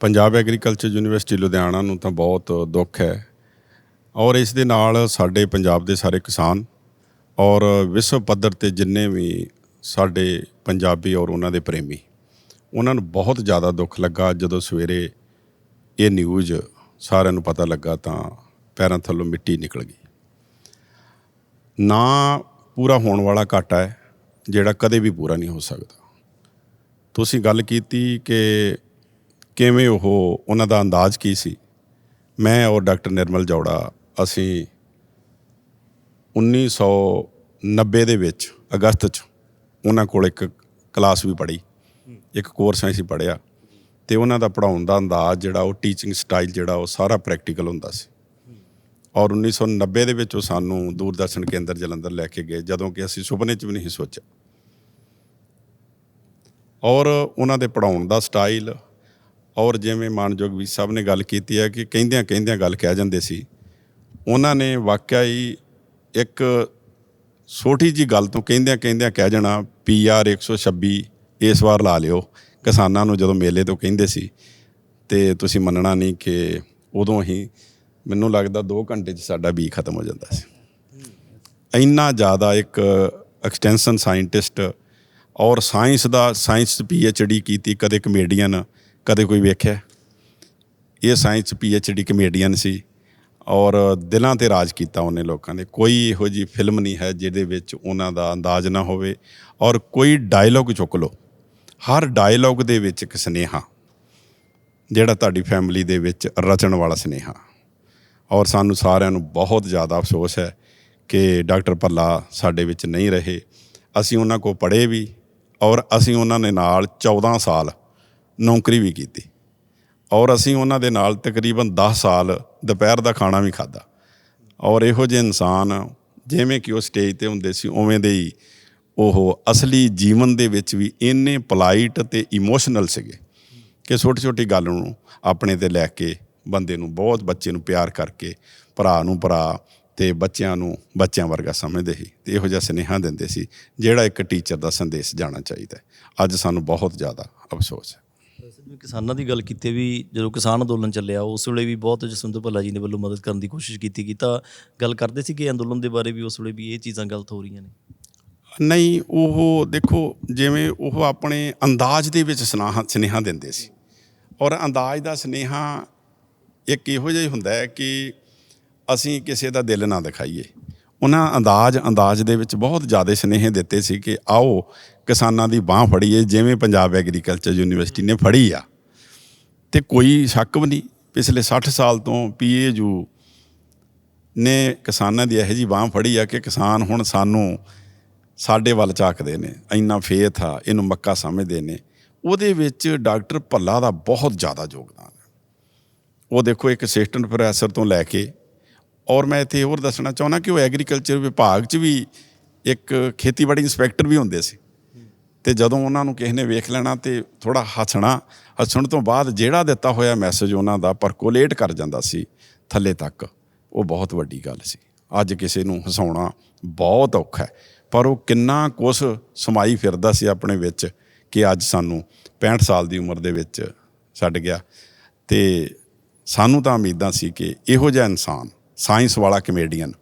Speaker 3: ਪੰਜਾਬ ਐਗਰੀਕਲਚਰ ਯੂਨੀਵਰਸਿਟੀ ਲੁਧਿਆਣਾ ਨੂੰ ਤਾਂ ਬਹੁਤ ਦੁੱਖ ਹੈ ਔਰ ਇਸ ਦੇ ਨਾਲ ਸਾਡੇ ਪੰਜਾਬ ਦੇ ਸਾਰੇ ਕਿਸਾਨ ਔਰ ਵਿਸ਼ਵ ਪੱਧਰ ਤੇ ਜਿੰਨੇ ਵੀ ਸਾਡੇ ਪੰਜਾਬੀ ਔਰ ਉਹਨਾਂ ਦੇ ਪ੍ਰੇਮੀ, ਉਹਨਾਂ ਨੂੰ ਬਹੁਤ ਜ਼ਿਆਦਾ ਦੁੱਖ ਲੱਗਾ। ਜਦੋਂ ਸਵੇਰੇ ਇਹ ਨਿਊਜ਼ ਸਾਰਿਆਂ ਨੂੰ ਪਤਾ ਲੱਗਾ ਤਾਂ ਪੈਰਾਂ ਥੱਲੋਂ ਮਿੱਟੀ ਨਿਕਲ ਗਈ। ਨਾ ਪੂਰਾ ਹੋਣ ਵਾਲਾ ਘਾਟਾ ਹੈ ਜਿਹੜਾ ਕਦੇ ਵੀ ਪੂਰਾ ਨਹੀਂ ਹੋ ਸਕਦਾ। ਤੁਸੀਂ ਗੱਲ ਕੀਤੀ ਕਿ ਕਿਵੇਂ ਉਹ ਉਹਨਾਂ ਦਾ ਅੰਦਾਜ਼ ਕੀ ਸੀ? ਮੈਂ ਔਰ ਡਾਕਟਰ ਨਿਰਮਲ ਜੌੜਾ ਅਸੀਂ 90 ਦੇ ਵਿੱਚ ਅਗਸਤ 'ਚ ਉਹਨਾਂ ਕੋਲ ਇੱਕ ਕਲਾਸ ਵੀ ਪੜ੍ਹੀ। ਇੱਕ ਕੋਰਸ ਅਸੀਂ ਪੜ੍ਹਿਆ ਤੇ ਉਹਨਾਂ ਦਾ ਪੜਾਉਣ ਦਾ ਅੰਦਾਜ਼ ਜਿਹੜਾ ਉਹ ਟੀਚਿੰਗ ਸਟਾਈਲ ਜਿਹੜਾ ਉਹ ਸਾਰਾ ਪ੍ਰੈਕਟੀਕਲ ਹੁੰਦਾ ਸੀ। ਔਰ 1990 ਦੇ ਵਿੱਚ ਉਹ ਸਾਨੂੰ ਦੂਰਦਰਸ਼ਨ ਕੇਂਦਰ ਜਲੰਧਰ ਲੈ ਕੇ ਗਏ ਜਦੋਂ ਕਿ ਅਸੀਂ ਸੁਪਨੇ 'ਚ ਵੀ ਨਹੀਂ ਸੋਚਿਆ। ਔਰ ਉਹਨਾਂ ਦੇ ਪੜਾਉਣ ਦਾ ਸਟਾਈਲ, ਔਰ ਜਿਵੇਂ ਮਾਨਯੋਗ ਵੀ ਸਾਹਿਬ ਨੇ ਗੱਲ ਕੀਤੀ ਹੈ ਕਿ ਕਹਿੰਦਿਆਂ ਕਹਿੰਦਿਆਂ ਗੱਲ ਕਹਿ ਜਾਂਦੇ ਸੀ, ਉਹਨਾਂ ਨੇ ਵਾਕਿਆ ਹੀ ਇੱਕ ਛੋਟੀ ਜੀ ਗੱਲ ਤੋਂ ਕਹਿੰਦਿਆਂ ਕਹਿੰਦਿਆਂ ਕਹਿ ਜਾਣਾ ਪੀਆਰ 126 ਇਸ ਵਾਰ ਲਾ ਲਿਓ, ਕਿਸਾਨਾਂ ਨੂੰ ਜਦੋਂ ਮੇਲੇ ਤੋਂ ਕਹਿੰਦੇ ਸੀ, ਤੇ ਤੁਸੀਂ ਮੰਨਣਾ ਨਹੀਂ ਕਿ ਉਦੋਂ ਹੀ ਮੈਨੂੰ ਲੱਗਦਾ 2 ਘੰਟੇ 'ਚ ਸਾਡਾ ਬੀ ਖਤਮ ਹੋ ਜਾਂਦਾ ਸੀ। ਇੰਨਾ ਜ਼ਿਆਦਾ ਇੱਕ ਐਕਸਟੈਂਸ਼ਨ ਸਾਇੰਟਿਸਟ ਔਰ ਸਾਇੰਸ ਦਾ, ਸਾਇੰਸ ਡੀ ਕੀਤੀ, ਕਦੇ ਕਮੇਡੀਅਨ ਕਦੇ ਕੋਈ ਵੇਖਿਆ? ਇਹ ਸਾਇੰਸ ਡੀ ਕਮੇਡੀਅਨ ਸੀ ਔਰ ਦਿਲਾਂ ਤੇ ਰਾਜ ਕੀਤਾ ਉਹਨੇ ਲੋਕਾਂ ਦੇ ਕੋਈ ਇਹੋ ਜੀ ਫਿਲਮ ਨਹੀਂ ਹੈ ਜਿਹਦੇ ਵਿੱਚ ਉਹਨਾਂ ਦਾ ਅੰਦਾਜ਼ ਨਾ ਹੋਵੇ ਔਰ ਕੋਈ ਡਾਇਲੌਗ ਚੁੱਕ ਲਓ। ਹਰ ਡਾਇਲੌਗ ਦੇ ਵਿੱਚ ਇੱਕ ਸੁਨੇਹਾ, ਜਿਹੜਾ ਤੁਹਾਡੀ ਫੈਮਿਲੀ ਦੇ ਵਿੱਚ ਰਚਣ ਵਾਲਾ ਸੁਨੇਹਾ। ਔਰ ਸਾਨੂੰ ਸਾਰਿਆਂ ਨੂੰ ਬਹੁਤ ਜ਼ਿਆਦਾ ਅਫਸੋਸ ਹੈ ਕਿ ਡਾਕਟਰ ਭੱਲਾ ਸਾਡੇ ਵਿੱਚ ਨਹੀਂ ਰਹੇ। ਅਸੀਂ ਉਹਨਾਂ ਕੋ ਪੜ੍ਹੇ ਵੀ ਔਰ ਅਸੀਂ ਉਹਨਾਂ ਦੇ ਨਾਲ 14 ਸਾਲ ਨੌਕਰੀ ਵੀ ਕੀਤੀ। ਔਰ ਅਸੀਂ ਉਹਨਾਂ ਦੇ ਨਾਲ ਤਕਰੀਬਨ 10 ਸਾਲ ਦੁਪਹਿਰ ਦਾ ਖਾਣਾ ਵੀ ਖਾਦਾ ਔਰ ਇਹੋ ਜਿਹੇ ਇਨਸਾਨ ਜਿਵੇਂ ਕਿ ਉਹ ਸਟੇਜ ਤੇ ਹੁੰਦੇ ਸੀ, ਉਵੇਂ ਦੇ ਹੀ ਉਹ ਅਸਲੀ ਜੀਵਨ ਦੇ ਵਿੱਚ ਵੀ ਇੰਨੇ ਪੋਲਾਈਟ ਤੇ ਇਮੋਸ਼ਨਲ ਸੀਗੇ ਕਿ ਛੋਟੀ ਛੋਟੀ ਗੱਲ ਨੂੰ ਆਪਣੇ ਤੇ ਲੈ ਕੇ ਬੰਦੇ ਨੂੰ, ਬਹੁਤ ਬੱਚੇ ਨੂੰ ਪਿਆਰ ਕਰਕੇ, ਭਰਾ ਨੂੰ ਭਰਾ ਤੇ ਬੱਚਿਆਂ ਨੂੰ ਬੱਚਿਆਂ ਵਰਗਾ ਸਮਝਦੇ ਸੀ ਤੇ ਇਹੋ ਜਿਹਾ ਸੁਨੇਹਾ ਦਿੰਦੇ ਸੀ ਜਿਹੜਾ ਇੱਕ ਟੀਚਰ ਦਾ ਸੰਦੇਸ਼ ਜਾਣਾ ਚਾਹੀਦਾ ਅੱਜ ਸਾਨੂੰ ਬਹੁਤ ਜ਼ਿਆਦਾ ਅਫਸੋਸ ਹੈ।
Speaker 2: ਜਿਵੇਂ ਕਿਸਾਨਾਂ ਦੀ ਗੱਲ ਕੀਤੀ ਵੀ ਜਦੋਂ ਕਿਸਾਨ ਅੰਦੋਲਨ ਚੱਲਿਆ ਉਸ ਵੇਲੇ ਵੀ ਬਹੁਤ ਜਸਵਿੰਦਰ ਭੱਲਾ ਜੀ ਨੇ ਵੱਲੋਂ ਮਦਦ ਕਰਨ ਦੀ ਕੋਸ਼ਿਸ਼ ਕੀਤੀ ਗਈ ਤਾਂ ਗੱਲ ਕਰਦੇ ਸੀ ਕਿ ਅੰਦੋਲਨ ਦੇ ਬਾਰੇ ਵੀ ਉਸ ਵੇਲੇ ਵੀ ਇਹ ਚੀਜ਼ਾਂ ਗਲਤ ਹੋ ਰਹੀਆਂ ਨੇ?
Speaker 3: ਨਹੀਂ ਉਹ ਦੇਖੋ ਜਿਵੇਂ ਉਹ ਆਪਣੇ ਅੰਦਾਜ਼ ਦੇ ਵਿੱਚ ਸੁਨਾਹਾ ਸੁਨੇਹਾ ਦਿੰਦੇ ਸੀ। ਔਰ ਅੰਦਾਜ਼ ਦਾ ਸੁਨੇਹਾ ਇੱਕ ਇਹੋ ਜਿਹਾ ਹੀ ਹੁੰਦਾ ਹੈ ਕਿ ਅਸੀਂ ਕਿਸੇ ਦਾ ਦਿਲ ਨਾ ਦਿਖਾਈਏ। ਉਹਨਾਂ ਅੰਦਾਜ਼ ਅੰਦਾਜ਼ ਦੇ ਵਿੱਚ ਬਹੁਤ ਜ਼ਿਆਦਾ ਸੁਨੇਹੇ ਦਿੱਤੇ ਸੀ ਕਿ ਆਓ ਕਿਸਾਨਾਂ ਦੀ ਬਾਹ ਫੜੀਏ, ਜਿਵੇਂ ਪੰਜਾਬ ਐਗਰੀਕਲਚਰ ਯੂਨੀਵਰਸਿਟੀ ਨੇ ਫੜੀ ਆ। ਤੇ ਕੋਈ ਸ਼ੱਕ ਵੀ ਨਹੀਂ, ਪਿਛਲੇ 60 ਸਾਲ ਤੋਂ ਪੀਏਯੂ ਨੇ ਕਿਸਾਨਾਂ ਦੀ ਇਹੋ ਜਿਹੀ ਬਾਹ ਫੜੀ ਆ ਕਿ ਕਿਸਾਨ ਹੁਣ ਸਾਨੂੰ ਸਾਡੇ ਵੱਲ ਝਾਕਦੇ ਨੇ, ਇੰਨਾ ਫੇਥ ਆ, ਇਹਨੂੰ ਮੱਕਾ ਸਮਝਦੇ ਨੇ। ਉਹਦੇ ਵਿੱਚ ਡਾਕਟਰ ਭੱਲਾ ਦਾ ਬਹੁਤ ਜ਼ਿਆਦਾ ਯੋਗਦਾਨ ਹੈ ਉਹ ਦੇਖੋ ਇੱਕ ਅਸਿਸਟੈਂਟ ਪ੍ਰੋਫੈਸਰ ਤੋਂ ਲੈ ਕੇ ਔਰ ਮੈਂ ਇੱਥੇ ਹੋਰ ਦੱਸਣਾ ਚਾਹੁੰਦਾ ਕਿ ਉਹ ਐਗਰੀਕਲਚਰ ਵਿਭਾਗ 'ਚ ਵੀ ਇੱਕ ਖੇਤੀਬਾੜੀ ਇੰਸਪੈਕਟਰ ਵੀ ਹੁੰਦੇ ਸੀ। ਤੇ ਜਦੋਂ ਉਹਨਾਂ ਨੂੰ ਕਿਸੇ ਨੇ ਵੇਖ ਲੈਣਾ ਤੇ ਥੋੜਾ ਹੱਸਣਾ, ਹੱਸਣ ਤੋਂ ਬਾਅਦ ਜਿਹੜਾ ਦਿੱਤਾ ਹੋਇਆ ਮੈਸੇਜ ਉਹਨਾਂ ਦਾ ਪਰਕੋਲੇਟ ਕਰ ਜਾਂਦਾ ਸੀ ਥੱਲੇ ਤੱਕ, ਉਹ ਬਹੁਤ ਵੱਡੀ ਗੱਲ ਸੀ। ਅੱਜ ਕਿਸੇ ਨੂੰ ਹਸਾਉਣਾ ਬਹੁਤ ਔਖਾ ਹੈ। ਪਰ ਉਹ ਕਿੰਨਾ ਕੁਛ ਸਮਾਈ ਫਿਰਦਾ ਸੀ ਆਪਣੇ ਵਿੱਚ ਕਿ ਅੱਜ ਸਾਨੂੰ 65 ਸਾਲ ਦੀ ਉਮਰ ਦੇ ਵਿੱਚ ਛੱਡ ਗਿਆ। ਤੇ ਸਾਨੂੰ ਤਾਂ ਉਮੀਦਾਂ ਸੀ ਕਿ ਇਹੋ ਜਿਹਾ ਇਨਸਾਨ ਸਾਇੰਸ ਵਾਲਾ ਕਮੇਡੀਅਨ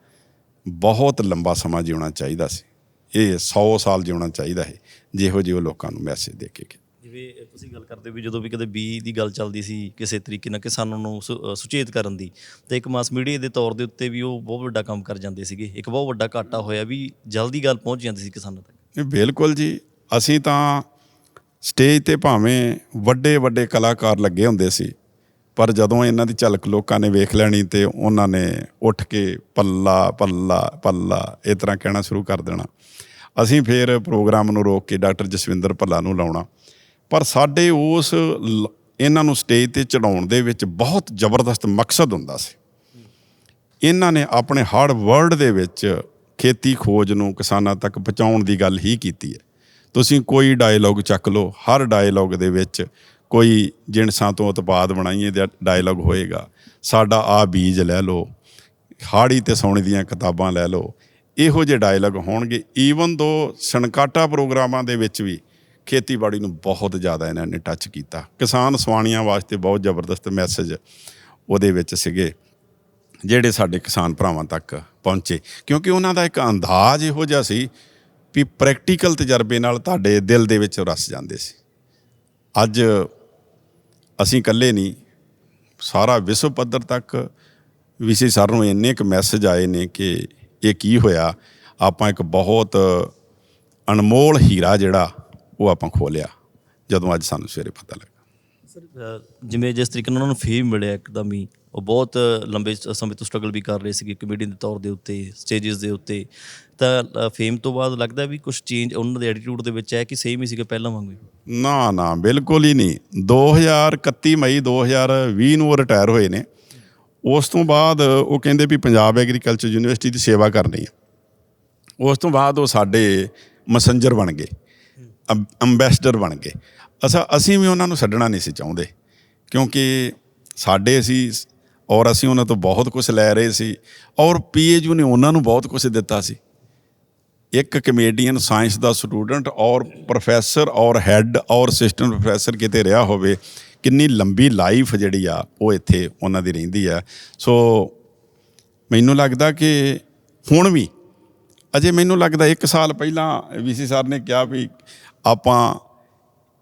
Speaker 3: ਬਹੁਤ ਲੰਬਾ ਸਮਾਂ ਜਿਉਣਾ ਚਾਹੀਦਾ ਸੀ। ਇਹ 100 ਸਾਲ ਜਿਉਣਾ ਚਾਹੀਦਾ ਹੈ ਜਿਹੋ ਜਿਹੇ ਲੋਕਾਂ ਨੂੰ ਮੈਸੇਜ ਦੇ ਕੇ
Speaker 2: ਜਿਵੇਂ ਤੁਸੀਂ ਗੱਲ ਕਰਦੇ ਵੀ ਜਦੋਂ ਵੀ ਕਦੇ ਬੀ ਦੀ ਗੱਲ ਚੱਲਦੀ ਸੀ ਕਿਸੇ ਤਰੀਕੇ ਨਾਲ ਕਿਸਾਨਾਂ ਨੂੰ ਸੁਚੇਤ ਕਰਨ ਦੀ ਤੇ ਇੱਕ ਮਾਸ ਮੀਡੀਆ ਦੇ ਤੌਰ ਦੇ ਉੱਤੇ ਵੀ ਉਹ ਬਹੁਤ ਵੱਡਾ ਕੰਮ ਕਰ ਜਾਂਦੇ ਸੀਗੇ। ਇੱਕ ਬਹੁਤ ਵੱਡਾ ਘਾਟਾ ਹੋਇਆ ਵੀ ਜਲਦੀ ਗੱਲ ਪਹੁੰਚ ਜਾਂਦੀ ਸੀ ਕਿਸਾਨਾਂ ਤੱਕ।
Speaker 3: ਇਹ ਬਿਲਕੁਲ ਜੀ ਅਸੀਂ ਤਾਂ ਸਟੇਜ ਤੇ ਭਾਵੇਂ ਵੱਡੇ ਵੱਡੇ ਕਲਾਕਾਰ ਲੱਗੇ ਹੁੰਦੇ ਸੀ ਪਰ ਜਦੋਂ ਇਹਨਾਂ ਦੀ ਝਲਕ ਲੋਕਾਂ ਨੇ ਵੇਖ ਲੈਣੀ ਤੇ ਉਹਨਾਂ ਨੇ ਉੱਠ ਕੇ ਪੱਲਾ ਪੱਲਾ ਪੱਲਾ, ਇਹ ਤਰ੍ਹਾਂ ਕਹਿਣਾ ਸ਼ੁਰੂ ਕਰ ਦੇਣਾ। ਅਸੀਂ ਫਿਰ ਪ੍ਰੋਗਰਾਮ ਨੂੰ ਰੋਕ ਕੇ ਡਾਕਟਰ ਜਸਵਿੰਦਰ ਭੱਲਾ ਨੂੰ ਲਾਉਣਾ। ਪਰ ਸਾਡੇ ਉਸ ਲ- ਇਹਨਾਂ ਨੂੰ ਸਟੇਜ ਤੇ ਚੜਾਉਣ ਦੇ ਵਿੱਚ ਬਹੁਤ ਜ਼ਬਰਦਸਤ ਮਕਸਦ ਹੁੰਦਾ ਸੀ। ਇਹਨਾਂ ਨੇ ਆਪਣੇ ਹਾਰਡ ਵਰਲਡ ਦੇ ਵਿੱਚ ਖੇਤੀ ਖੋਜ ਨੂੰ ਕਿਸਾਨਾਂ ਤੱਕ ਪਹੁੰਚਾਉਣ ਦੀ ਗੱਲ ਹੀ ਕੀਤੀ ਹੈ। ਤੁਸੀਂ ਕੋਈ ਡਾਇਲੌਗ ਚੱਕ ਲਓ, ਹਰ ਡਾਇਲੌਗ ਦੇ ਵਿੱਚ ਕੋਈ ਜਿਣਸਾਂ ਤੋਂ ਉਤਪਾਦ ਬਣਾਈਏ ਦਾ ਡਾਇਲੌਗ ਹੋਏਗਾ, ਸਾਡਾ ਆ ਬੀਜ ਲੈ ਲਓ, ਹਾੜੀ ਤੇ ਸੌਣੇ ਦੀਆਂ ਕਿਤਾਬਾਂ ਲੈ ਲਓ, ਇਹੋ ਜਿਹੇ ਡਾਇਲੌਗ ਹੋਣਗੇ। ਈਵਨ ਦੋ ਸਨਕਾਟਾ ਪ੍ਰੋਗਰਾਮਾਂ ਦੇ ਵਿੱਚ ਵੀ ਖੇਤੀਬਾੜੀ ਨੂੰ ਬਹੁਤ ਜ਼ਿਆਦਾ ਇਹਨਾਂ ਨੇ ਟੱਚ ਕੀਤਾ। ਕਿਸਾਨ ਸਵਾਣੀਆਂ ਵਾਸਤੇ ਬਹੁਤ ਜ਼ਬਰਦਸਤ ਮੈਸੇਜ ਉਹਦੇ ਵਿੱਚ ਸੀਗੇ, ਜਿਹੜੇ ਸਾਡੇ ਕਿਸਾਨ ਭਰਾਵਾਂ ਤੱਕ ਪਹੁੰਚੇ। ਕਿਉਂਕਿ ਉਹਨਾਂ ਦਾ ਇੱਕ ਅੰਦਾਜ਼ ਇਹੋ ਜਿਹਾ ਸੀ ਵੀ ਪ੍ਰੈਕਟੀਕਲ ਤਜਰਬੇ ਨਾਲ ਤੁਹਾਡੇ ਦਿਲ ਦੇ ਵਿੱਚ ਰਸ ਜਾਂਦੇ ਸੀ। ਅੱਜ ਅਸੀਂ ਇਕੱਲੇ ਨਹੀਂ, ਸਾਰਾ ਵਿਸ਼ਵ ਪੱਧਰ ਤੱਕ ਵਿਸ਼ੇ ਸਰ ਨੂੰ ਇੰਨੇ ਕੁ ਮੈਸੇਜ ਆਏ ਨੇ ਕਿ ਇਹ ਕੀ ਹੋਇਆ, ਆਪਾਂ ਇੱਕ ਬਹੁਤ ਅਨਮੋਲ ਹੀਰਾ ਜਿਹੜਾ, ਉਹ ਆਪਾਂ ਖੋਲਿਆ, ਜਦੋਂ ਅੱਜ ਸਾਨੂੰ ਸਵੇਰੇ ਪਤਾ ਲੱਗਾ।
Speaker 2: ਸਰ ਜਿਵੇਂ ਜਿਸ ਤਰੀਕੇ ਨਾਲ ਉਹਨਾਂ ਨੂੰ ਫੇਮ ਮਿਲਿਆ ਇੱਕਦਮ ਹੀ, ਉਹ ਬਹੁਤ ਲੰਬੇ ਸਮੇਂ ਤੋਂ ਸਟਰਗਲ ਵੀ ਕਰ ਰਹੇ ਸੀਗੇ ਕਮੇਡੀਅਨ ਦੇ ਤੌਰ ਦੇ ਉੱਤੇ ਸਟੇजेस ਦੇ ਉੱਤੇ। ਤਾਂ ਫੇਮ ਤੋਂ ਬਾਅਦ ਲੱਗਦਾ ਵੀ ਕੁਝ ਚੇਂਜ ਉਹਨਾਂ ਦੇ ਐਟੀਟਿਊਡ ਦੇ ਵਿੱਚ ਹੈ ਕਿ ਸੇਮ ਹੀ ਸੀਗਾ ਪਹਿਲਾਂ ਵਾਂਗੂ
Speaker 3: ਨਾ ਨਾ, ਬਿਲਕੁਲ ਹੀ ਨਹੀਂ। 2031 ਮਈ 2020 ਨੂੰ ਉਹ ਰਿਟਾਇਰ ਹੋਏ ਨੇ। ਉਸ ਤੋਂ ਬਾਅਦ ਉਹ ਕਹਿੰਦੇ ਵੀ ਪੰਜਾਬ ਐਗਰੀਕਲਚਰ ਯੂਨੀਵਰਸਿਟੀ ਦੀ ਸੇਵਾ ਕਰਨੀ ਹੈ ਉਸ ਤੋਂ ਬਾਅਦ ਉਹ ਸਾਡੇ ਮਸੰਜਰ ਬਣ ਗਏ। ਅੰਬੈਸਡਰ ਬਣ ਗਏ। ਅਸਾਂ, ਅਸੀਂ ਵੀ ਉਹਨਾਂ ਨੂੰ ਛੱਡਣਾ ਨਹੀਂ ਸੀ ਚਾਹੁੰਦੇ। ਕਿਉਂਕਿ ਸਾਡੇ ਅਸੀਂ ਔਰ ਅਸੀਂ ਉਹਨਾਂ ਤੋਂ ਬਹੁਤ ਕੁਝ ਲੈ ਰਹੇ ਸੀ। ਔਰ ਪੀਏਯੂ ਨੇ ਉਹਨਾਂ ਨੂੰ ਬਹੁਤ ਕੁਝ ਦਿੱਤਾ ਸੀ। ਇੱਕ ਕਮੇਡੀਅਨ ਸਾਇੰਸ ਦਾ ਸਟੂਡੈਂਟ ਔਰ ਪ੍ਰੋਫੈਸਰ ਔਰ ਹੈੱਡ ਔਰ ਅਸਿਸਟੈਂਟ ਪ੍ਰੋਫੈਸਰ ਕਿਤੇ ਰਿਹਾ ਹੋਵੇ, ਕਿੰਨੀ ਲੰਬੀ ਲਾਈਫ ਜਿਹੜੀ ਆ, ਉਹ ਇੱਥੇ ਉਹਨਾਂ ਦੀ ਰਹਿੰਦੀ ਆ। ਸੋ ਮੈਨੂੰ ਲੱਗਦਾ ਕਿ ਹੁਣ ਵੀ, ਅਜੇ ਮੈਨੂੰ ਲੱਗਦਾ 1 ਸਾਲ ਪਹਿਲਾਂ ਵੀਸੀ ਸਰ ਨੇ ਕਿਹਾ ਵੀ ਆਪਾਂ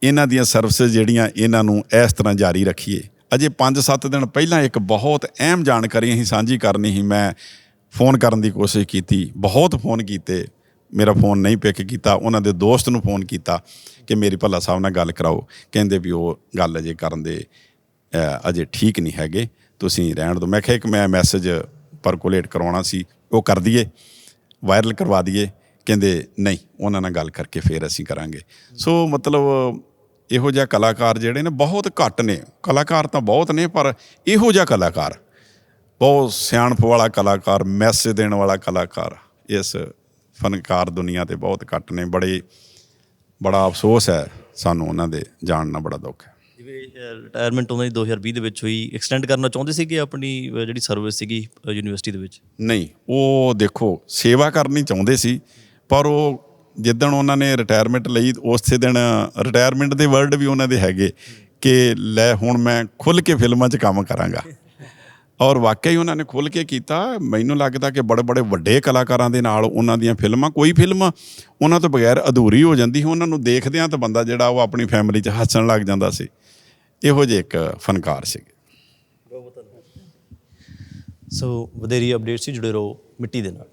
Speaker 3: ਇਹਨਾਂ ਦੀਆਂ ਸਰਵਿਸਿਜ਼ ਜਿਹੜੀਆਂ ਇਹਨਾਂ ਨੂੰ ਇਸ ਤਰ੍ਹਾਂ ਜਾਰੀ ਰੱਖੀਏ। ਅਜੇ 5-7 ਦਿਨ ਪਹਿਲਾਂ ਇੱਕ ਬਹੁਤ ਅਹਿਮ ਜਾਣਕਾਰੀ ਅਸੀਂ ਸਾਂਝੀ ਕਰਨੀ ਸੀ ਮੈਂ ਫੋਨ ਕਰਨ ਦੀ ਕੋਸ਼ਿਸ਼ ਕੀਤੀ, ਬਹੁਤ ਫੋਨ ਕੀਤੇ। ਮੇਰਾ ਫੋਨ ਨਹੀਂ ਪਿਕ ਕੀਤਾ, ਉਹਨਾਂ ਦੇ ਦੋਸਤ ਨੂੰ ਫੋਨ ਕੀਤਾ ਕਿ ਮੇਰੀ ਭੱਲਾ ਸਾਹਿਬ ਨਾਲ ਗੱਲ ਕਰਾਓ। ਕਹਿੰਦੇ ਵੀ ਉਹ ਗੱਲ ਅਜੇ ਕਰਨ ਦੇ ਅਜੇ ਠੀਕ ਨਹੀਂ ਹੈਗੇ, ਤੁਸੀਂ ਰਹਿਣ ਦਿਓ। ਮੈਂ ਕਿਹਾ, ਇੱਕ ਮੈਂ ਮੈਸੇਜ ਪਰਕੂਲੇਟ ਕਰਵਾਉਣਾ ਸੀ, ਉਹ ਕਰ ਦਈਏ ਵਾਇਰਲ ਕਰਵਾ ਦਈਏ। ਕਹਿੰਦੇ, ਨਹੀਂ, ਉਹਨਾਂ ਨਾਲ ਗੱਲ ਕਰਕੇ ਫੇਰ ਅਸੀਂ ਕਰਾਂਗੇ। ਸੋ ਮਤਲਬ ਇਹੋ ਜਿਹਾ ਕਲਾਕਾਰ ਜਿਹੜੇ ਨੇ, ਬਹੁਤ ਘੱਟ ਨੇ। ਕਲਾਕਾਰ ਤਾਂ ਬਹੁਤ ਨੇ, ਪਰ ਇਹੋ ਜਿਹਾ ਕਲਾਕਾਰ, ਬਹੁਤ ਸਿਆਣਪ ਵਾਲਾ ਕਲਾਕਾਰ ਮੈਸੇਜ ਦੇਣ ਵਾਲਾ ਕਲਾਕਾਰ, ਇਸ ਫਨਕਾਰ ਦੁਨੀਆ ਤੇ ਬਹੁਤ ਘੱਟ ਨੇ ਬੜੇ ਬੜਾ ਅਫਸੋਸ ਹੈ ਸਾਨੂੰ ਉਹਨਾਂ ਦੇ ਜਾਣ ਨਾਲ ਬੜਾ ਦੁੱਖ ਹੈ।
Speaker 2: ਜਿਵੇਂ ਰਿਟਾਇਰਮੈਂਟ ਉਹਨਾਂ ਦੀ 2020 ਦੇ ਵਿੱਚ ਹੋਈ ਐਕਸਟੈਂਡ ਕਰਨਾ ਚਾਹੁੰਦੇ ਸੀ ਕਿ ਆਪਣੀ ਜਿਹੜੀ ਸਰਵਿਸ ਸੀਗੀ ਯੂਨੀਵਰਸਿਟੀ ਦੇ ਵਿੱਚ?
Speaker 3: ਨਹੀਂ ਉਹ ਦੇਖੋ ਸੇਵਾ ਕਰਨੀ ਚਾਹੁੰਦੇ ਸੀ ਪਰ ਉਹ ਜਿੱਦਣ ਉਹਨਾਂ ਨੇ ਰਿਟਾਇਰਮੈਂਟ ਲਈ ਉਸੇ ਦਿਨ ਰਿਟਾਇਰਮੈਂਟ ਦੇ ਵਰਡ ਵੀ ਉਹਨਾਂ ਦੇ ਹੈਗੇ ਕਿ ਲੈ ਹੁਣ ਮੈਂ ਖੁੱਲ ਕੇ ਫਿਲਮਾਂ 'ਚ ਕੰਮ ਕਰਾਂਗਾ। ਔਰ ਵਾਕਈ ਉਹਨਾਂ ਨੇ ਖੁੱਲ ਕੇ ਕੀਤਾ। ਮੈਨੂੰ ਲੱਗਦਾ ਕਿ ਬੜੇ ਬੜੇ ਵੱਡੇ ਕਲਾਕਾਰਾਂ ਦੇ ਨਾਲ ਉਹਨਾਂ ਦੀਆਂ ਫਿਲਮਾਂ, ਕੋਈ ਫਿਲਮ ਉਹਨਾਂ ਤੋਂ ਬਗੈਰ ਅਧੂਰੀ ਹੋ ਜਾਂਦੀ ਸੀ। ਉਹਨਾਂ ਨੂੰ ਦੇਖਦਿਆਂ ਤਾਂ ਬੰਦਾ ਜਿਹੜਾ ਉਹ ਆਪਣੀ ਫੈਮਿਲੀ 'ਚ ਹੱਸਣ ਲੱਗ ਜਾਂਦਾ ਸੀ। ਇਹੋ ਜਿਹੇ ਇੱਕ ਫਨਕਾਰ ਸੀਗੇ।
Speaker 2: ਸੋ ਵਧੇਰੀ ਅਪਡੇਟ ਸੀ ਜੁੜੇ ਰਹੋ ਮਿੱਟੀ ਦੇ ਨਾਲ।